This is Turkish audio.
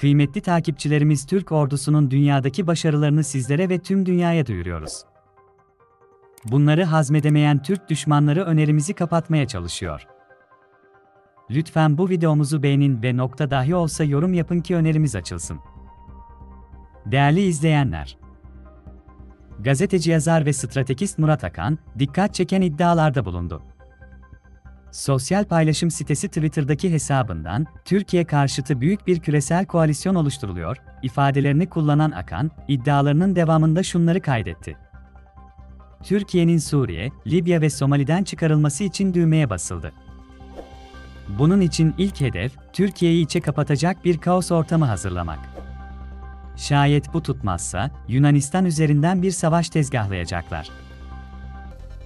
Kıymetli takipçilerimiz Türk ordusunun dünyadaki başarılarını sizlere ve tüm dünyaya duyuruyoruz. Bunları hazmedemeyen Türk düşmanları önerimizi kapatmaya çalışıyor. Lütfen bu videomuzu beğenin ve nokta dahi olsa yorum yapın ki önerimiz açılsın. Değerli izleyenler, gazeteci yazar ve stratejist Murat Akan, dikkat çeken iddialarda bulundu. Sosyal paylaşım sitesi Twitter'daki hesabından, Türkiye karşıtı büyük bir küresel koalisyon oluşturuluyor, ifadelerini kullanan Akan, iddialarının devamında şunları kaydetti. Türkiye'nin Suriye, Libya ve Somali'den çıkarılması için düğmeye basıldı. Bunun için ilk hedef, Türkiye'yi içe kapatacak bir kaos ortamı hazırlamak. Şayet bu tutmazsa, Yunanistan üzerinden bir savaş tezgahlayacaklar.